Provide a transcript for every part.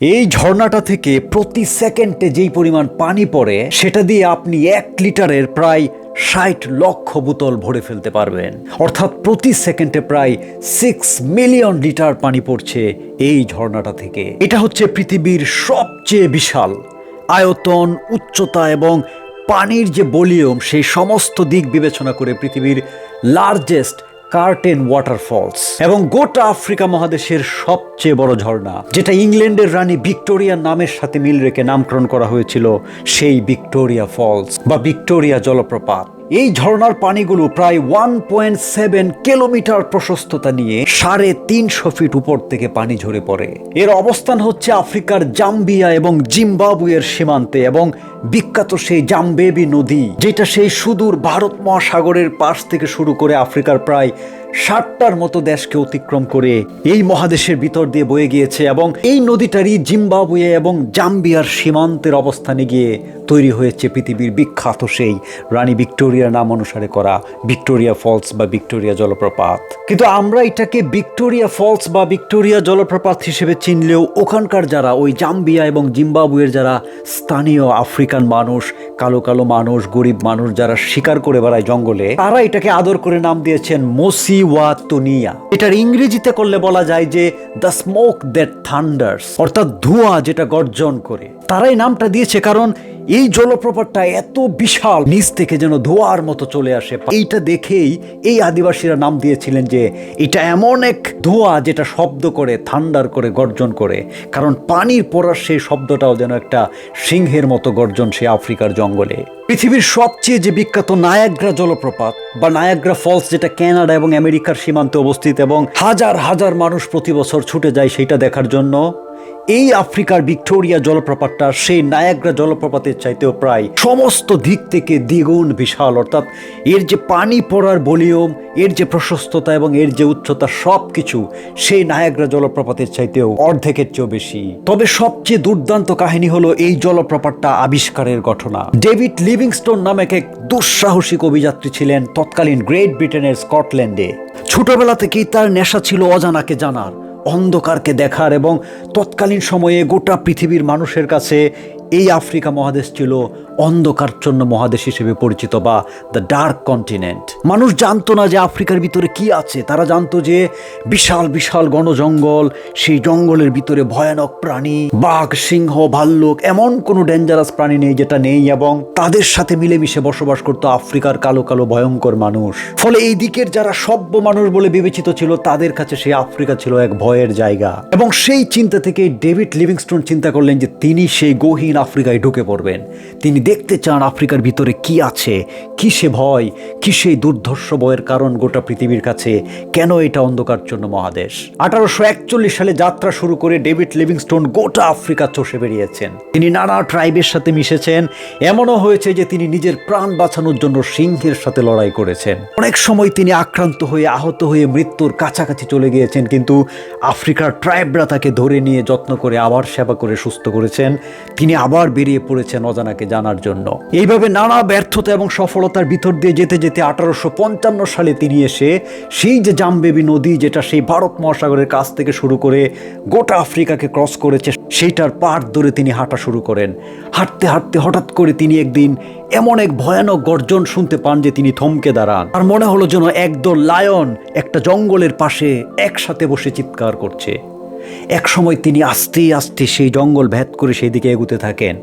এই ঝর্ণাটা থেকে প্রতি সেকেন্ডে যেই পরিমাণ পানি পড়ে, সেটা দিয়ে আপনি এক লিটারের প্রায় ষাট লক্ষ বোতল ভরে ফেলতে পারবেন। অর্থাৎ প্রতি সেকেন্ডে প্রায় সিক্স মিলিয়ন লিটার পানি পড়ছে এই ঝর্ণাটা থেকে। এটা হচ্ছে পৃথিবীর সবচেয়ে বিশাল আয়তন, উচ্চতা এবং পানির যে ভলিউম, সেই সমস্ত দিক বিবেচনা করে পৃথিবীর লার্জেস্ট কার্টেন ওয়াটারফলস এবং গোটা আফ্রিকা মহাদেশের সবচেয়ে বড় ঝর্ণা, যেটা ইংল্যান্ডের রানী ভিক্টোরিয়ার নামের সাথে মিল রেখে নামকরণ করা হয়েছিল সেই ভিক্টোরিয়া ফলস বা ভিক্টোরিয়া জলপ্রপাত। এই ঝর্ণার পানিগুলো প্রায় ওয়ান পয়েন্ট সেভেন কিলোমিটার প্রশস্ততা নিয়ে সাড়ে তিনশো ফিট উপর থেকে পানি ঝরে পড়ে। এর অবস্থান হচ্ছে আফ্রিকার জাম্বিয়া এবং জিম্বাবুয়ের সীমান্তে এবং বিখ্যাত সেই জাম্বেবি নদী, যেটা সেই সুদূর ভারত মহাসাগরের পাশ থেকে শুরু করে আফ্রিকার প্রায় ষাটটার মতো দেশকে অতিক্রম করে এই মহাদেশের ভিতর দিয়ে বয়ে গিয়েছে এবং এই নদীটারই জিম্বাবুয়ে এবং জাম্বিয়ার সীমান্তের অবস্থানে গিয়ে তৈরি হয়েছে পৃথিবীর বিখ্যাত সেই রানী ভিক্টোরিয়ার নাম অনুসারে করা ভিক্টোরিয়া ফলস বা ভিক্টোরিয়া জলপ্রপাত। কিন্তু আমরা এটাকে ভিক্টোরিয়া ফলস বা ভিক্টোরিয়া জলপ্রপাত হিসেবে চিনলেও ওখানকার যারা, ওই জাম্বিয়া এবং জিম্বাবুয়ের যারা স্থানীয় আফ্রিকান মানুষ, কালো কালো মানুষ, গরিব মানুষ যারা শিকার করে বেড়ায় জঙ্গলে, তারা এটাকে আদর করে নাম দিয়েছেন মোসি এটার ইংরেজিতে করলে বলা যায় যে দ্য স্মোক দ্যাট থান্ডার্স অর্থাৎ ধোঁয়া যেটা গর্জন করে। তারাই নামটা দিয়েছে কারণ এই জলপ্রপাতটা এত বিশাল, নিচ থেকে যেন ধোঁয়ার মতো চলে আসে। এইটা দেখেই এই আদিবাসীরা নাম দিয়েছিলেন যে, এটা এমন এক ধোঁয়া যেটা শব্দ করে, থান্ডার করে, গর্জন করে। কারণ পানির পড়ার সেই শব্দটাও যেন একটা সিংহের মতো গর্জন সে আফ্রিকার জঙ্গলে। পৃথিবীর সবচেয়ে যে বিখ্যাত নায়াগ্রা জলপ্রপাত, বা নায়াগ্রা ফলস, যেটা ক্যানাডা এবং আমেরিকার সীমান্তে অবস্থিত এবং হাজার হাজার মানুষ প্রতি বছর ছুটে যায় সেটা দেখার জন্য এই আফ্রিকার ভিক্টোরিয়া জলপ্রপাতটা, সেই নায়াগ্রা জলপ্রপাতের চাইতেও প্রায় সমস্ত দিক থেকে দ্বিগুণ বিশাল, অর্থাৎ এর যে পানি পড়ার ভলিউম, এর যে প্রশস্ততা এবং এর যে উচ্চতা সব কিছু সেই নায়াগ্রা জলপ্রপাতের চাইতেও অর্ধেকের চেয়েও বেশি। তবে সবচেয়ে দুর্দান্ত কাহিনী হলো এই জলপ্রপাতটা আবিষ্কারের ঘটনা। ডেভিড লিভিংস্টোন নামে এক দুঃসাহসিক অভিযাত্রী ছিলেন তৎকালীন গ্রেট ব্রিটেনের স্কটল্যান্ডে। ছোটবেলা থেকেই তার নেশা ছিল অজানাকে জানার। অন্ধকারকে দেখার এবং তৎকালীন সময়ে গোটা পৃথিবীর মানুষের কাছে এই আফ্রিকা মহাদেশ ছিল অন্ধকারচ্ছন্ন মহাদেশ হিসেবে পরিচিত বা দ্য ডার্ক কন্টিনেন্ট মানুষ জানতো না যে আফ্রিকার ভিতরে কি আছে। তারা জানতো যে বিশাল বিশাল গণ জঙ্গল সেই জঙ্গলের ভিতরে ভয়ানক প্রাণী, বাঘ, সিংহ, ভাল্লুক, এমন কোনো ডেঞ্জারাস প্রাণী নেই যেটা নেই এবং তাদের সাথে মিলেমিশে বসবাস করতো আফ্রিকার কালো কালো, ভয়ঙ্কর মানুষ। ফলে এই দিকের যারা সভ্য মানুষ বলে বিবেচিত ছিল, তাদের কাছে সেই আফ্রিকা ছিল এক ভয়ের জায়গা। এবং সেই চিন্তা থেকে ডেভিড লিভিংস্টোন চিন্তা করলেন যে তিনি সেই গহীন আফ্রিকায় ঢুকে পড়বেন। তিনি দেখতে চান আফ্রিকার ভিতরে কি আছে, কিসে ভয়, কিসে দুর্ধর্ষ ভয়ের কারণ গোটা পৃথিবীর কাছে, কেন এটা অন্ধকারচ্ছন্ন মহাদেশ? আঠারোশো একচল্লিশ সালে যাত্রা শুরু করে ডেভিড লিভিংস্টোন গোটা আফ্রিকা চষে বেরিয়েছেন। তিনি নানা ট্রাইবের সাথে মিশেছেন। এমনও হয়েছে যে তিনি নিজের প্রাণ বাঁচানোর জন্য সিংহের সাথে লড়াই করেছেন। অনেক সময় তিনি আক্রান্ত হয়ে, আহত হয়ে মৃত্যুর কাছাকাছি চলে গিয়েছেন, কিন্তু আফ্রিকার ট্রাইবরা তাকে ধরে নিয়ে যত্ন করে আবার সেবা করে সুস্থ করেছেন। তিনি আবার বেরিয়ে পড়েছেন অজানাকে জানার জন্য। এইভাবে নানা ব্যর্থতা এবং সফলতার ভিতর দিয়ে যেতে যেতে আঠারোশো পঞ্চান্ন সালে তিনি এসে সেই যে জামবেবি নদী, যেটা সেই ভারত মহাসাগরের কাছ থেকে শুরু করে গোটা আফ্রিকাকে ক্রস করেছে, সেইটার পার ধরে তিনি হাঁটা শুরু করেন। হাঁটতে হাঁটতে হঠাৎ করে তিনি একদিন এমন এক ভয়ানক গর্জন শুনতে পান যে তিনি থমকে দাঁড়ান। আর মনে হলো যেন একদল লায়ন একটা জঙ্গলের পাশে একসাথে বসে চিৎকার করছে। এক সময় তিনি আস্তে আস্তে সেই জঙ্গল ভেদ করে সেই দিকে এগুতে থাকেন।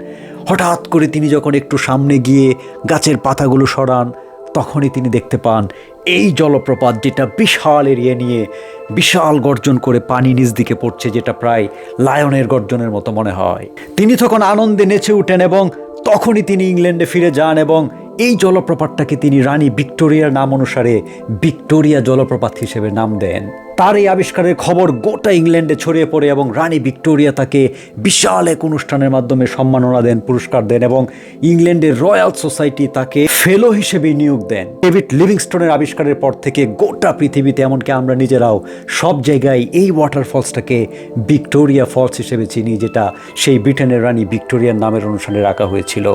হঠাৎ করে তিনি যখন একটু সামনে গিয়ে গাছের পাতাগুলো সরান, তখনই তিনি দেখতে পান, এই জলপ্রপাত যেটা বিশাল এরিয়া নিয়ে বিশাল গর্জন করে পানি নিচ দিকে পড়ছে, যেটা প্রায় লায়নের গর্জনের মতো মনে হয়। তিনি তখন আনন্দে নেচে উঠেন এবং তখনই তিনি ইংল্যান্ডে ফিরে যান এবং এই জলপ্রপাতটাকে তিনি রানী ভিক্টোরিয়ার নাম অনুসারে ভিক্টোরিয়া জলপ্রপাত হিসেবে নাম দেন। তার এই আবিষ্কারের খবর গোটা ইংল্যান্ডে ছড়িয়ে পড়ে এবং রানী ভিক্টোরিয়া তাকে বিশাল এক অনুষ্ঠানের মাধ্যমে সম্মাননা দেন, পুরস্কার দেন এবং ইংল্যান্ডের রয়্যাল সোসাইটি তাকে ফেলো হিসেবে নিয়োগ দেন। ডেভিড লিভিংস্টোনের আবিষ্কারের পর থেকে গোটা পৃথিবীতে, এমনকি আমরা নিজেরাও সব জায়গায় এই ওয়াটারফলসটাকে ভিক্টোরিয়া ফলস হিসেবে চিনি, যেটা সেই ব্রিটেনের রানী ভিক্টোরিয়ার নামের অনুষ্ঠানে রাখা হয়েছিল।